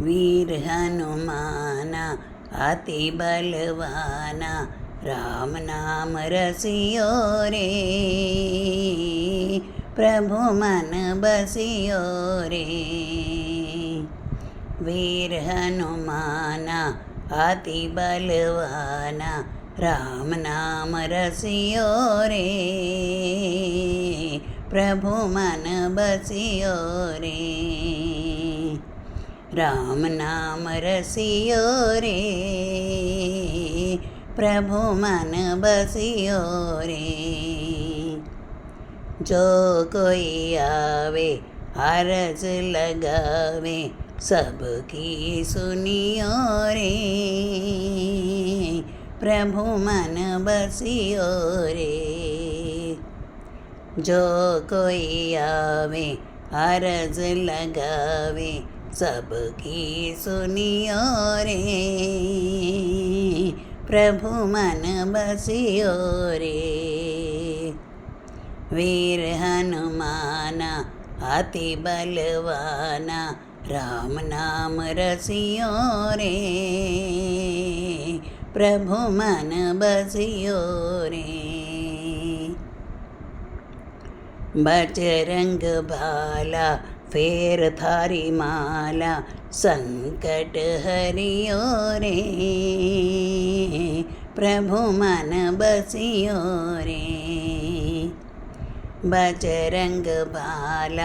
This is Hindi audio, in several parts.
वीर हनुमाना, अति बलवाना, राम नाम रसियो रे। प्रभु मन बसियो रे। वीर हनुमाना, अति बलवाना, राम नाम रसियो रे। प्रभु मन बसियो रे। राम नाम रसियो रे, प्रभु मन बसियो रे। जो कोई आवे, हरज लगावे, सबकी सुनियो रे। प्रभु मन बसियो रे। जो कोई आवे, हरज लगावे सबकी सुनियो रे। प्रभु मन बसियो रे। वीर हनुमाना, अति बलवाना, राम नाम रसियो रे। प्रभु मन बसियो रे। बजरंग भाला ഫേർധാരിമാല സങ്കടഹരിയോരേ പ്രഭു മന ബസിയോരേ ബജരംഗ ബാല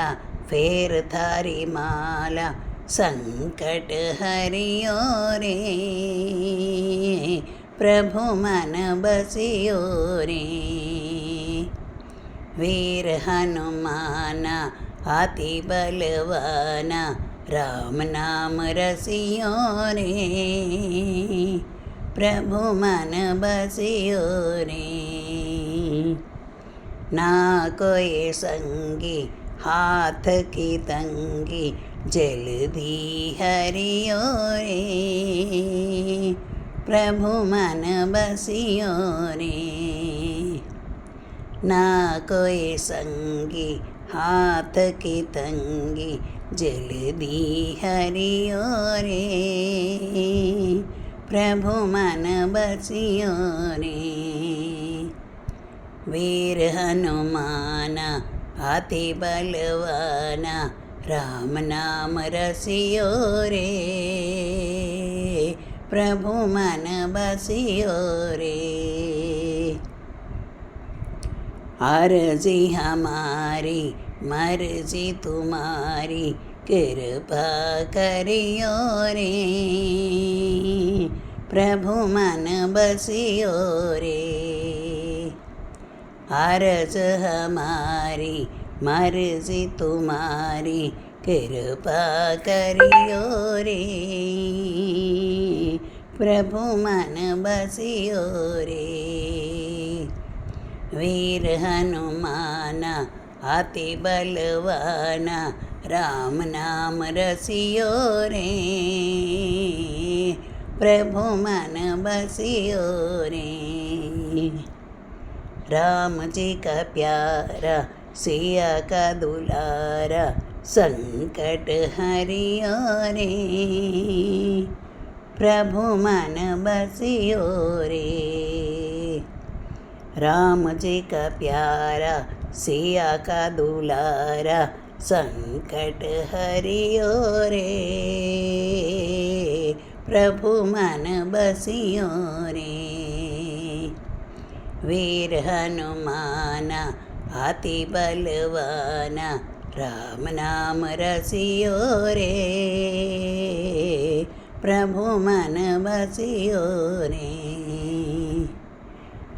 ഫേർധാരിമാല സങ്കടഹരിയോരേ പ്രഭു മന ബസിയോരേ വീര ഹനുമാന हाथी बलवाना, राम नाम रसियो रे। प्रभु मन बसियो रे। ना कोई संगी, हाथ की तंगी, जल्दी हरियो रे। प्रभु मन बसियो रे। ना कोई संगी हाथ की तंगी जल दी हरियो रे प्रभु मन बसियो रे। वीर हनुमाना हाथी बलवाना, राम नाम रसियो रे। प्रभु मन बसियो रे। आरजी हमारी, मर्ज़ी तुम्हारी, कृपा करियो रे। प्रभु मन बसियो रे। आरज हमारी, मर्ज़ी तुम्हारी, कृपा करियो रे। प्रभु मन बसियो रे। वीर हनुमाना, अति बलवाना, राम नाम रसियो रे। प्रभु मन बसियो रे। राम जी का प्यारा, सिया का दुलारा, संकट हरियो रे। प्रभु मन बसियो रे। राम जी का प्यारा, सिया का दुलारा, संकट हरियो रे प्रभु मन बसियो रे। वीर हनुमाना हाथी बलवाना, राम नाम रसियो रे। प्रभु मन बसियो रे।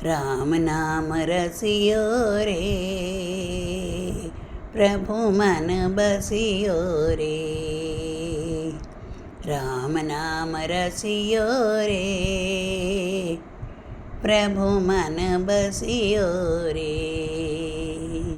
राम नाम रसियो रे प्रभु मन बसियो रे राम नाम रसियो रे प्रभु मन बसियो रे